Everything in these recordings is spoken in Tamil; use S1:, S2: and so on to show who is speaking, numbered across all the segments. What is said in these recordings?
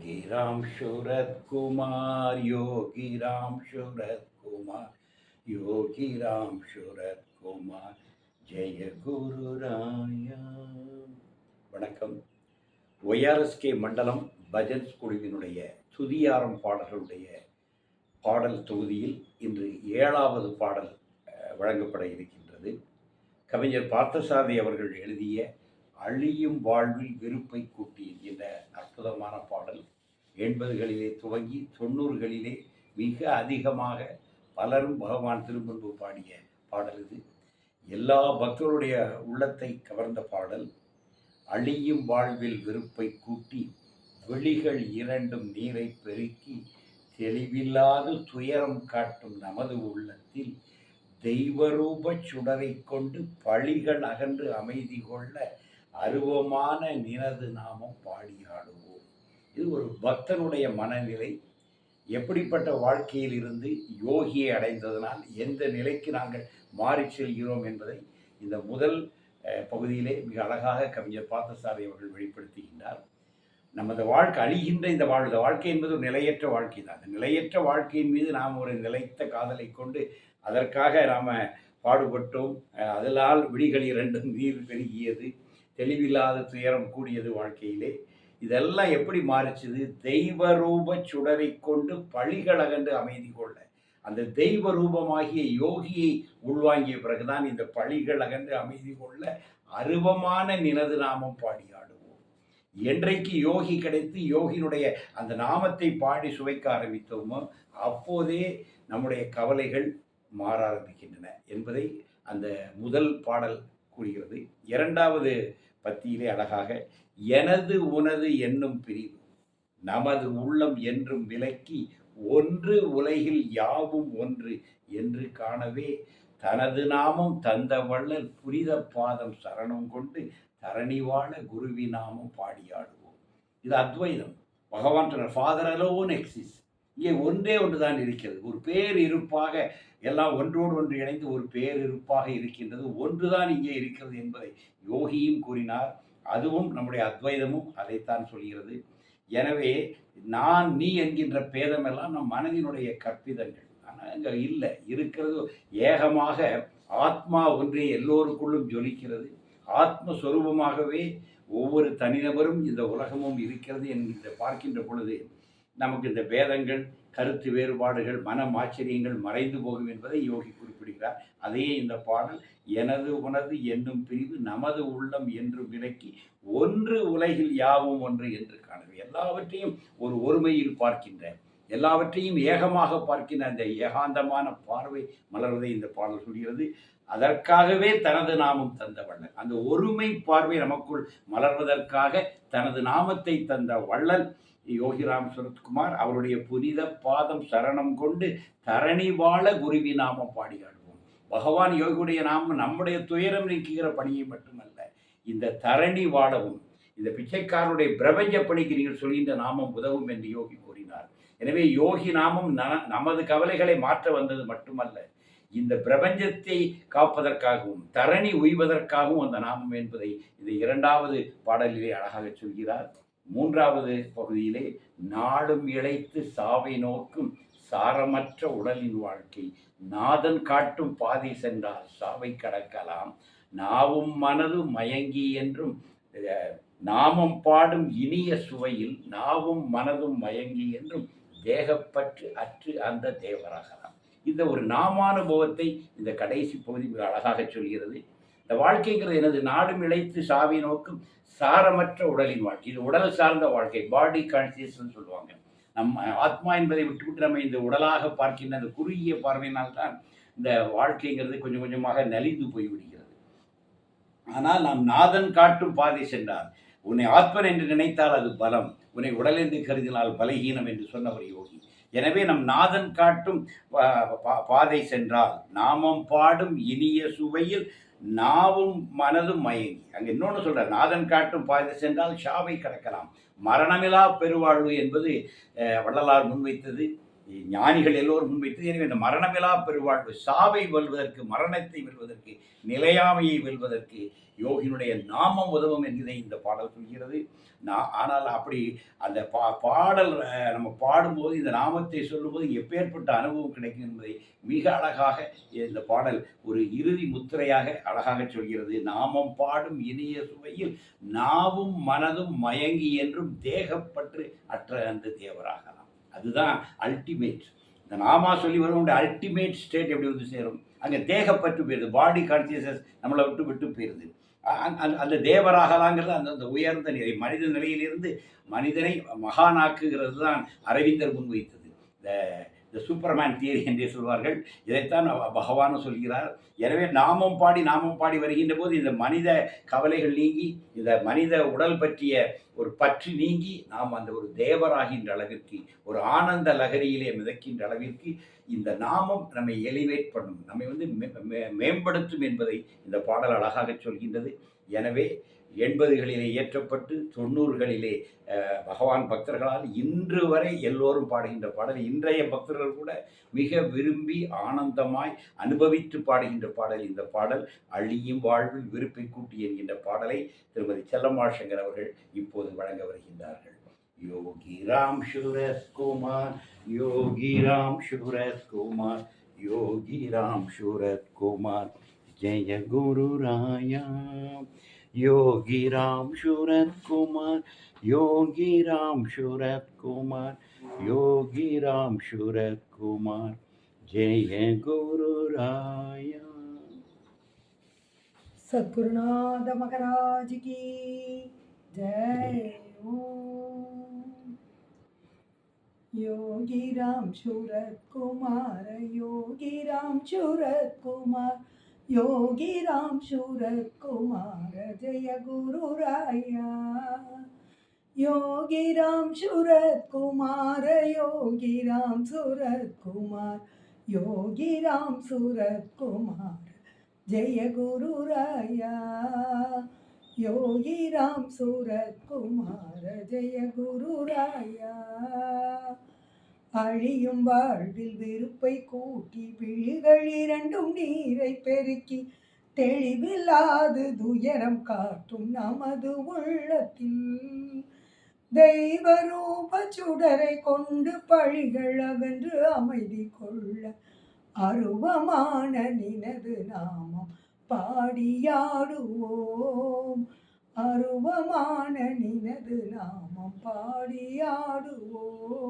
S1: योगी राम शरद कुमार योगी राम शरद कुमार योगी राम ஜெய குரு ராயா வணக்கம். ஒய்ஆர்எஸ்கே மண்டலம் பஜன் குழுவினுடைய துதியாரம் பாடல்களுடைய பாடல் தொகுதியில் இன்று ஏழாவது பாடல் வழங்கப்பட இருக்கின்றது. கவிஞர் பார்த்தசாரதி அவர்கள் எழுதிய அழியும் வாழ்வில் வெறுப்பை கூட்டி என்ற அற்புதமான பாடல். எண்பதுகளிலே துவங்கி தொண்ணூறுகளிலே மிக அதிகமாக பலரும் பகவான் திருமுன்பு பாடிய பாடல் இது. எல்லா பக்தருடைய உள்ளத்தை கவர்ந்த பாடல். அழியும் வாழ்வில் வெறுப்பை கூட்டி வெளிகள் இரண்டும் நீரை பெருக்கி தெளிவில்லாது துயரம் காட்டும் நமது உள்ளத்தில் தெய்வரூப சுடரை கொண்டு பழிகள் அகன்று அமைதி கொள்ள அருவமான நினது நாமம் பாடியாடுவோம். இது ஒரு பக்தனுடைய மனநிலை. எப்படிப்பட்ட வாழ்க்கையில் இருந்து யோகியை அடைந்ததனால் எந்த நிலைக்கு நாங்கள் மாறி செல்கிறோம் என்பதை இந்த முதல் பகுதியிலே மிக அழகாக கவிஞர் பார்த்தசாரி அவர்கள் வெளிப்படுத்துகின்றார். நமது வாழ்க்கை அழிகின்ற இந்த வாழ் இந்த வாழ்க்கை என்பது ஒரு நிலையற்ற வாழ்க்கை தான். அந்த நிலையற்ற வாழ்க்கையின் மீது நாம் ஒரு நிலைத்த காதலை கொண்டு அதற்காக நாம் பாடுபட்டோம். அதனால் விழிகள் இரண்டும் நீர் பெருகியது. தெளிவில்லாத துயரம் கூடியது வாழ்க்கையிலே. இதெல்லாம் எப்படி மாறிச்சுது? தெய்வ ரூப சுடரை கொண்டு பழிகள் அகன்று அமைதி கொள்ள. அந்த தெய்வ ரூபமாகிய யோகியை உள்வாங்கிய பிறகுதான் இந்த பழிகள் அகன்று அமைதி கொள்ள அருவமான நினது நாமம் பாடியாடுவோம். என்றைக்கு யோகி கிடைத்து யோகியினுடைய அந்த நாமத்தை பாடி சுவைக்க ஆரம்பித்தோமோ அப்போதே நம்முடைய கவலைகள் மாற ஆரம்பிக்கின்றன என்பதை அந்த முதல் பாடல் கூறுகிறது. இரண்டாவது பத்தியிலே அழகாக எனது உனது என்னும் பிரிவு நமது உள்ளம் என்றும் விலக்கி ஒன்று உலகில் யாவும் ஒன்று என்று காணவே தனது நாமம் தந்த வள்ளல் புனித பாதம் சரணம் கொண்டு தரணிவாழ குருவி நாமம் பாடியாடுவோம். இது அத்வைதம். பகவான் சொன்னார் ஃபாதர் அலோன் எக்ஸிஸ் இங்கே ஒன்றே ஒன்று தான் இருக்கிறது. ஒரு பேர் இருப்பாக எல்லாம் ஒன்றோடு ஒன்று இணைந்து ஒரு பேர் இருப்பாக இருக்கின்றது. ஒன்றுதான் இங்கே இருக்கிறது என்பதை யோகியும் கூறினார். அதுவும் நம்முடைய அத்வைதமும் அதைத்தான் சொல்கிறது. எனவே நான் நீ என்கின்ற பேதமெல்லாம் நம் மனதினுடைய கற்பிதங்கள். ஆனால் அங்கே இல்லை. இருக்கிறது ஏகமாக ஆத்மா ஒன்றே எல்லோருக்குள்ளும் ஜொலிக்கிறது. ஆத்மஸ்வரூபமாகவே ஒவ்வொரு தனிநபரும் இந்த உலகமும் இருக்கிறது என்கின்ற பார்க்கின்ற பொழுது நமக்கு இந்த வேதங்கள் கருத்து வேறுபாடுகள் மன ஆச்சரியங்கள் மறைந்து போகும் என்பதை யோகி குறிப்பிடுகிறார். அதையே இந்த பாடல் எனது உனது என்னும் பிரிவு நமது உள்ளம் என்று விலக்கி ஒன்று உலகில் யாவும் ஒன்று என்று காணவே எல்லாவற்றையும் ஒரு ஒருமையில் பார்க்கின்ற எல்லாவற்றையும் ஏகமாக பார்க்கின்ற அந்த ஏகாந்தமான பார்வை மலர்வதை இந்த பாடல் சொல்கிறது. அதற்காகவே தனது நாமம் தந்த வள்ளல். அந்த ஒருமை பார்வை நமக்குள் மலர்வதற்காக தனது நாமத்தை தந்த வள்ளல். யோகிராம் சுரத்குமார் அவருடைய புனித பாதம் சரணம் கொண்டு தரணி வாழ குருவி நாமம் பாடியாடுவோம். பகவான் யோகியுடைய நாமம் நம்முடைய துயரம் நீக்குகிற பணியை மட்டுமல்ல இந்த தரணி வாழவும் இந்த பிச்சைக்காரனுடைய பிரபஞ்ச பணிக்கு நீங்கள் சொல்கின்ற நாமம் உதவும் என்று யோகி கூறினார். எனவே யோகி நாமம் ந- நமது கவலைகளை மாற்ற வந்தது மட்டுமல்ல இந்த பிரபஞ்சத்தை காப்பதற்காகவும் தரணி உய்வதற்காகவும் அந்த நாமம் என்பதை இந்த இரண்டாவது பாடலிலே அழகாக சொல்கிறார். மூன்றாவது பகுதியிலே நாடும் இழைத்து சாவை நோக்கும் சாரமற்ற உடலின் வாழ்க்கை. நாதன் காட்டும் பாதை சென்றால் சாவை கடக்கலாம். நாவும் மனதும் மயங்கி என்றும் நாமம் பாடும் இனிய சுவையில் நாவும் மனதும் மயங்கி என்றும் தேகப்பற்று அற்று அந்த தேவராகலாம். இந்த ஒரு நாமானுபவத்தை இந்த கடைசி பகுதி மிக அழகாக சொல்கிறது. இந்த வாழ்க்கைங்கிறது எனது நாடும் இழைத்து சாவி நோக்கும் சாரமற்ற உடலின் வாழ்க்கை. இது உடல் சார்ந்த வாழ்க்கை. பாடி கான்சியஸ்ன்னு சொல்லுவாங்க. நம்ம ஆத்மா என்பதை விட்டுவிட்டு நம்ம இந்த உடலாக பார்க்கின்ற அந்த குறுகிய பார்வையினால்தான் இந்த வாழ்க்கைங்கிறது கொஞ்சம் கொஞ்சமாக நலிந்து போய்விடுகிறது. ஆனால் நாம் நாதன் காட்டும் பாதை சென்றார் உன்னை ஆத்மன் என்று நினைத்தால் அது பலம் உன்னை உடல் என்று கருதினால் பலகீனம் என்று சொன்னவர் யோகி. எனவே நம் நாதன் காட்டும் பா- பாதை சென்றால் நாமம் பாடும் இனிய சுவையில் நாவும் மனதும் மயங்கி. அங்கே இன்னொன்று சொல்றார் நாதன் காட்டும் பாய்ந்து சென்றால் ஷாவை கடக்கலாம். மரணமிலா பெருவாழ்வு என்பது வள்ளலார் முன்வைத்தது. ஞானிகள் எல்லோரும் முன்வைத்து எனவே இந்த மரணமிலா பெருவாழ்வு சாவை வெல்வதற்கு மரணத்தை வெல்வதற்கு நிலையாமையை வெல்வதற்கு யோகினுடைய நாமம் உதவும் என்கிறதை இந்த பாடல் சொல்கிறது. நான் ஆனால் அப்படி அந்த பா பாடல் நம்ம பாடும்போது இந்த நாமத்தை சொல்லும்போது எப்பேற்பட்ட அனுபவம் கிடைக்கும் என்பதை மிக அழகாக இந்த பாடல் ஒரு இறுதி முத்திரையாக அழகாக சொல்கிறது. நாமம் பாடும் இனிய சுவையில் நாவும் மனதும் மயங்கி என்றும் தேகப்பற்று அற்ற அந்த தேவராகலாம். அதுதான் அல்டிமேட் இந்த நாமா சொல்லி வருவோம் அல்டிமேட் ஸ்டேட் எப்படி வந்து சேரும்? அங்கே தேகப்பற்று போயிருது. பாடி கான்சியஸ்னஸ் நம்மளை விட்டு விட்டு போயிருது. அந்த தேவராகலாங்கிறது அந்த அந்த உயர்ந்த நிலை மனித நிலையிலிருந்து மனிதனை மகானாக்குகிறது தான் அரவிந்தர் முன்வைத்தது இந்த இந்த சூப்பர்மேன் தியரி என்றே சொல்வார்கள். இதைத்தான் பகவானும் சொல்கிறார். எனவே நாமம் பாடி நாமம் பாடி வருகின்ற போது இந்த மனித கவலைகள் நீங்கி இந்த மனித உடல் பற்றிய ஒரு பற்று நீங்கி நாம் அந்த ஒரு தேவராகின்ற அளவிற்கு ஒரு ஆனந்த லகரியிலே மிதக்கின்ற அளவிற்கு இந்த நாமம் நம்மை எலிவேட் பண்ணும் நம்மை வந்து மே- மே- மேம்படுத்தும் என்பதை இந்த பாடல் அழகாக சொல்கின்றது. எனவே எண்பதுகளிலே இயற்றப்பட்டு தொண்ணூறுகளிலே பகவான் பக்தர்களால் இன்று வரை எல்லோரும் பாடுகின்ற பாடல் இன்றைய பக்தர்கள் கூட மிக விரும்பி ஆனந்தமாய் அனுபவித்து பாடுகின்ற பாடல் இந்த பாடல். அழியும் வாழ்வில் விருப்பை கூட்டி என்கின்ற பாடலை திருமதி செல்லம்மாள் சங்கர் அவர்கள் இப்போது வழங்க வருகின்றார்கள். யோகி ராம் சுரஸ்குமார் யோகி ராம் சுரஸ்குமார் யோகி ராம் சுரத்குமார் ஜெய குரு ராயா.
S2: योगी राम शूरत कुमार योगी राम शूरत कुमार योगी राम शूरत कुमार जय गुरु राया। योगी राम शूरत कुमार योगी राम सूरत कुमार योगी राम सूरत कुमार योगिराम शूरकुमार जय गुरुराय योगिराम शूरकुमार योगिराम सुरत्कुमार योगिराम सुरत्कुमार जय गुरुराय योगिराम सुरत्कुमार जय गुरुराय அழியும் வாழ்வில் வெறுப்பை கூட்டி விழிகள் இரண்டும் நீரை பெருக்கி தெளிவில்லாது துயரம் காட்டும் நமது உள்ளத்தில். தெய்வ ரூப சுடரை கொண்டு பழிகள் அகன்று அமைதி கொள்ள அருவமான நினது நாமம் பாடியாடுவோம். அருவமான நினது நாமம் பாடியாடுவோம்.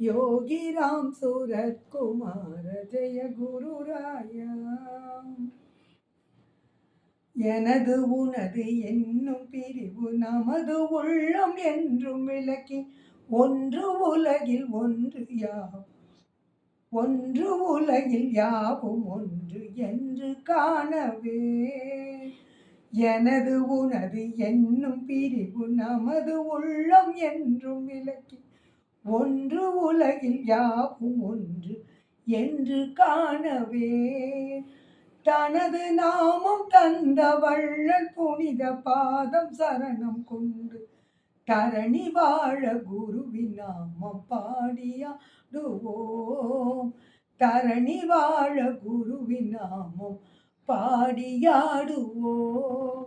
S2: யோகி ராம் சூரத் குமார ஜெய குருராயா எனது உனது என்னும் பிரிவு நமது உள்ளம் என்றும் விளக்கி ஒன்று உலகில் ஒன்று யாவும் ஒன்று உலகில் யாவும் ஒன்று என்று காணவே. எனது உனது என்னும் பிரிவு நமது உள்ளம் என்றும் விளக்கி ஒன்று உலகில் யாவும் ஒன்று என்று காணவே. தனது நாமம் தந்த வள்ளல் புனித பாதம் சரணம் கொண்டு தரணி வாழ குருவின் நாமம் பாடியாடுவோம். தரணி வாழ குருவின் நாமம் பாடியாடுவோம்.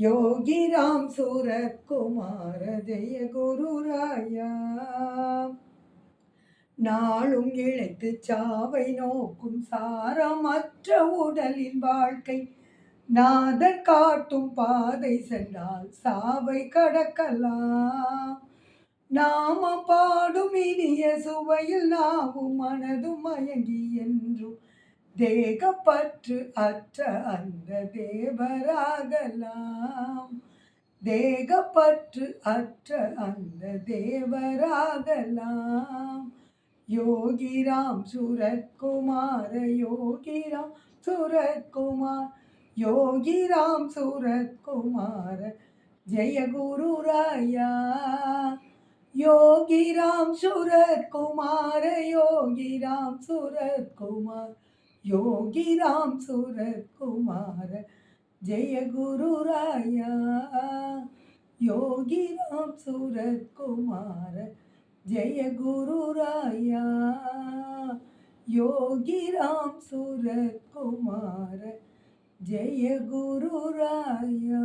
S2: யோகிராம் சூரக்குமார ஜெய குருராயா நாளும் இழைத்து சாவை நோக்கும் சாரமற்ற உடலின் வாழ்க்கை. நாதர் காட்டும் பாதை சென்றால் சாவை கடக்கலாம். நாம பாடும் இனிய சுவையில் நாவும் மனதும் மயங்கி என்றும் தேகப்பற்று அற்ற அந்த தேவராகலாம். தேகப்பற்று அற்ற அந்த தேவராகலாம். யோகிராம் சுரத்குமார யோகிராம் சுரத்குமார் யோகிராம் சுரத்குமார ஜெய குரு ராயா யோகிராம் சுரத்குமார யோகிராம் சுரத்குமார் யோகிராம் சுரகுமார ஜெய குரு ராயா யோகிராம் சுரகுமார ஜெய குரு ராயா யோகிராம் சுரகுமார ஜெய குரு ராயா